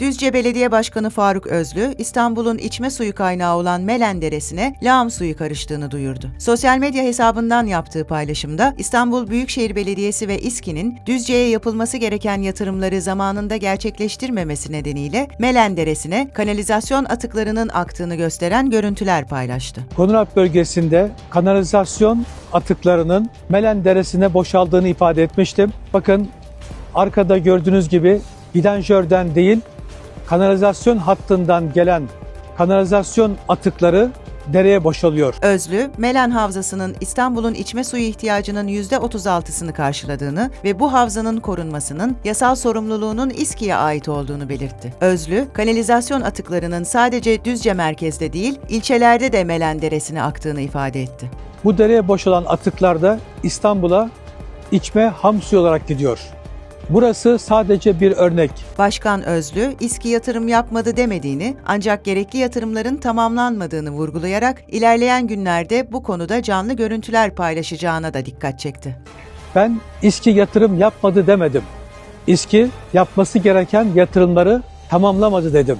Düzce Belediye Başkanı Faruk Özlü, İstanbul'un içme suyu kaynağı olan Melen Deresi'ne lağım suyu karıştığını duyurdu. Sosyal medya hesabından yaptığı paylaşımda İstanbul Büyükşehir Belediyesi ve İSKİ'nin Düzce'ye yapılması gereken yatırımları zamanında gerçekleştirmemesi nedeniyle Melen Deresi'ne kanalizasyon atıklarının aktığını gösteren görüntüler paylaştı. Konurak bölgesinde kanalizasyon atıklarının Melen Deresi'ne boşaldığını ifade etmiştim. Bakın arkada gördüğünüz gibi vidanjörden değil kanalizasyon hattından gelen kanalizasyon atıkları dereye boşalıyor. Özlü, Melen Havzası'nın İstanbul'un içme suyu ihtiyacının %36'sını karşıladığını ve bu havzanın korunmasının yasal sorumluluğunun İSKİ'ye ait olduğunu belirtti. Özlü, kanalizasyon atıklarının sadece Düzce merkezde değil, ilçelerde de Melen Deresi'ne aktığını ifade etti. Bu dereye boşalan atıklar da İstanbul'a içme ham suyu olarak gidiyor. Burası sadece bir örnek. Başkan Özlü, İSKİ yatırım yapmadı demediğini ancak gerekli yatırımların tamamlanmadığını vurgulayarak ilerleyen günlerde bu konuda canlı görüntüler paylaşacağına da dikkat çekti. Ben İSKİ yatırım yapmadı demedim. İSKİ yapması gereken yatırımları tamamlamadı dedim.